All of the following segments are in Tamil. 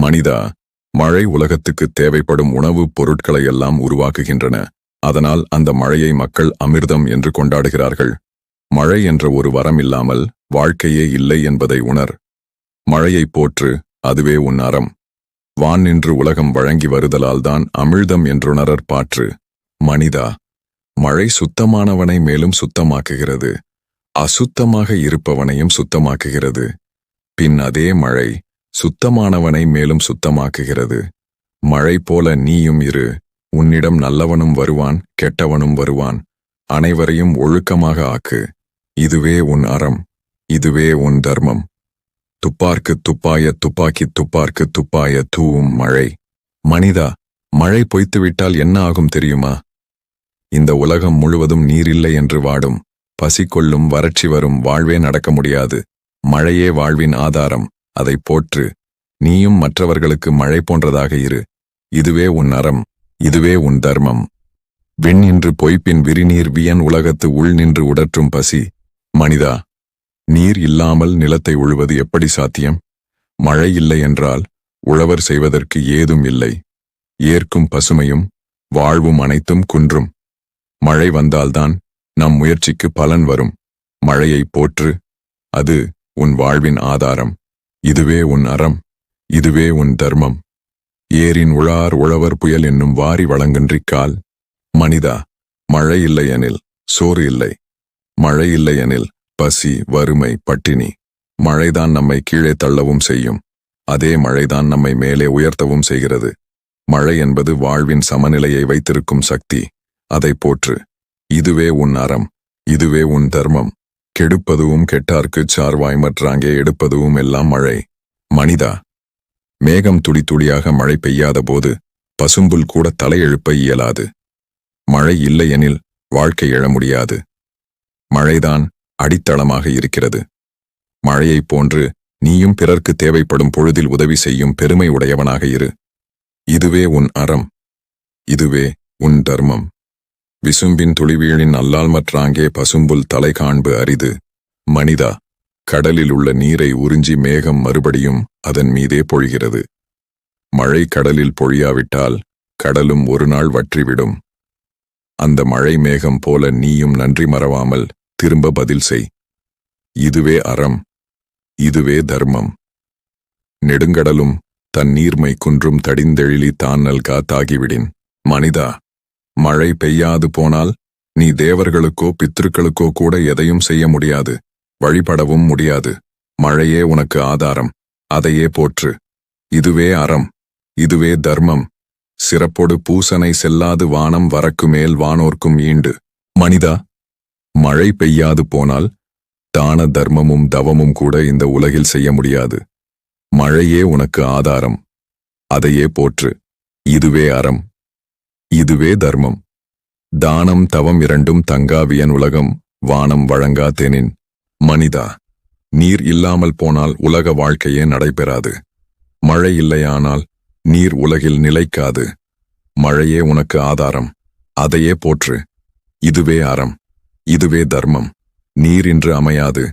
மனிதா மழை உலகத்துக்கு தேவைப்படும் உணவுப் பொருட்களை எல்லாம் உருவாக்குகின்றன. அதனால் அந்த மழையை மக்கள் அமிர்தம் என்று கொண்டாடுகிறார்கள். மழை என்ற ஒரு வரம் இல்லாமல் வாழ்க்கையே இல்லை என்பதை உணர். மழையைப் போற்று அதுவே உன் அறம். வான் நின்று உலகம் வழங்கி வருதலால்தான் அமிழ்தம் என்றுணரர் பாற்று. மனிதா மழை சுத்தமானவனை மேலும் சுத்தமாக்குகிறது. அசுத்தமாக இருப்பவனையும் சுத்தமாக்குகிறது. பின் அதே மழை சுத்தமானவனை மேலும் சுத்தமாக்குகிறது. மழை போல நீயும் இரு. உன்னிடம் நல்லவனும் வருவான் கெட்டவனும் வருவான். அனைவரையும் ஒழுக்கமாக ஆக்கு. இதுவே உன் அறம். இதுவே உன் தர்மம். துப்பார்க்கு துப்பாய துப்பாக்கி துப்பார்க்கு துப்பாய தூவும் மழை. மனிதா மழை பொய்த்துவிட்டால் என்ன ஆகும் தெரியுமா? இந்த உலகம் முழுவதும் நீரில்லை என்று வாடும். பசி கொள்ளும் வறட்சி வரும் வாழ்வே நடக்க முடியாது. மழையே வாழ்வின் ஆதாரம். அதைப் போற்று. நீயும் மற்றவர்களுக்கு மழை போன்றதாக இரு. இதுவே உன் அறம் இதுவே உன் தர்மம். விண் நின்று பொய்ப்பின் விரிநீர் வியன் உலகத்து உள் நின்று உடற்றும் பசி. மனிதா நீர் இல்லாமல் நிலத்தை உழுவது எப்படி சாத்தியம்? மழை இல்லை என்றால் உழவர் செய்வதற்கு ஏதும் இல்லை. ஏற்கும் பசுமையும் வாழ்வும் அனைத்தும் குன்றும். மழை வந்தால்தான் நம் முயற்சிக்கு பலன் வரும். மழையை போற்று அது உன் வாழ்வின் ஆதாரம். இதுவே உன் அறம் இதுவே உன் தர்மம். ஏரின் உழார் உழவர் புயல் என்னும் வாரி வழங்கன்றிக்கால் மனிதா மழை இல்லையெனில் சோறு இல்லை. மழை இல்லையெனில் பசி வறுமை பட்டினி. மழைதான் நம்மை கீழே தள்ளவும் செய்யும். அதே மழைதான் நம்மை மேலே உயர்த்தவும் செய்கிறது. மழை என்பது வாழ்வின் சமநிலையை வைத்திருக்கும் சக்தி. அதை போற்று. இதுவே உன் அறம் இதுவே உன் தர்மம். கெடுப்பதுவும் கெட்டார்க்குச் சார்வாய் மற்றாங்கே எடுப்பதுவும் எல்லாம் மழை. மனிதா மேகம் துளி துளியாக மழை பெய்யாத போது பசும்புல் கூட தலையெழுப்ப இயலாது. மழை இல்லையெனில் வாழ்க்கை எழ முடியாது. மழைதான் அடித்தளமாக இருக்கிறது. மழையைப் போன்று நீயும் பிறர்க்கு தேவைப்படும் பொழுதில் உதவி செய்யும் பெருமை உடையவனாக இரு. இதுவே உன் அறம். இதுவே உன் தர்மம். விசும்பின் துளிவீழின் அல்லால் மற்றாங்கே பசும்புல் தலை காண்பு அரிது. மனிதா கடலில் உள்ள நீரை உறிஞ்சி மேகம் மறுபடியும் அதன் மீதே பொழிகிறது. மழை கடலில் பொழியாவிட்டால் கடலும் ஒரு நாள் வற்றிவிடும். அந்த மழை மேகம் போல நீயும் நன்றி மறவாமல் திரும்ப பதில் செய். இதுவே அறம் இதுவே தர்மம். நெடுங்கடலும் தன் நீர்மை குன்றும் தடிந்தெழிலி தான் நல்கா தாகிவிடின் மனிதா மழை பெய்யாது போனால் நீ தேவர்களுக்கோ பித்ருக்களுக்கோ கூட எதையும் செய்ய முடியாது வழிபடவும் முடியாது. மழையே உனக்கு ஆதாரம். அதையே போற்று. இதுவே அறம். இதுவே தர்மம். சிறப்போடு பூசனை செல்லாது வானம் வரக்கு மேல் வானோர்க்கும் ஈண்டு. மனிதா மழை பெய்யாது போனால் தான தர்மமும் தவமும் கூட இந்த உலகில் செய்ய முடியாது. மழையே உனக்கு ஆதாரம். அதையே போற்று. இதுவே அறம். இதுவே தர்மம். தானம் தவம் இரண்டும் தங்காவியன் உலகம் வானம் வழங்கா தேனின். மனிதா நீர் இல்லாமல் போனால் உலக வாழ்க்கையே நடைபெறாது. மழை இல்லையானால் நீர் உலகில் நிலைக்காது. மழையே உனக்கு ஆதாரம். அதையே போற்று. இதுவே அறம். இதுவே தர்மம். நீர் இன்று அமையாது.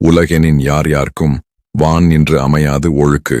உலகெனின் யார் யார்க்கும் வான் இன்று அமையாது ஒழுக்கு.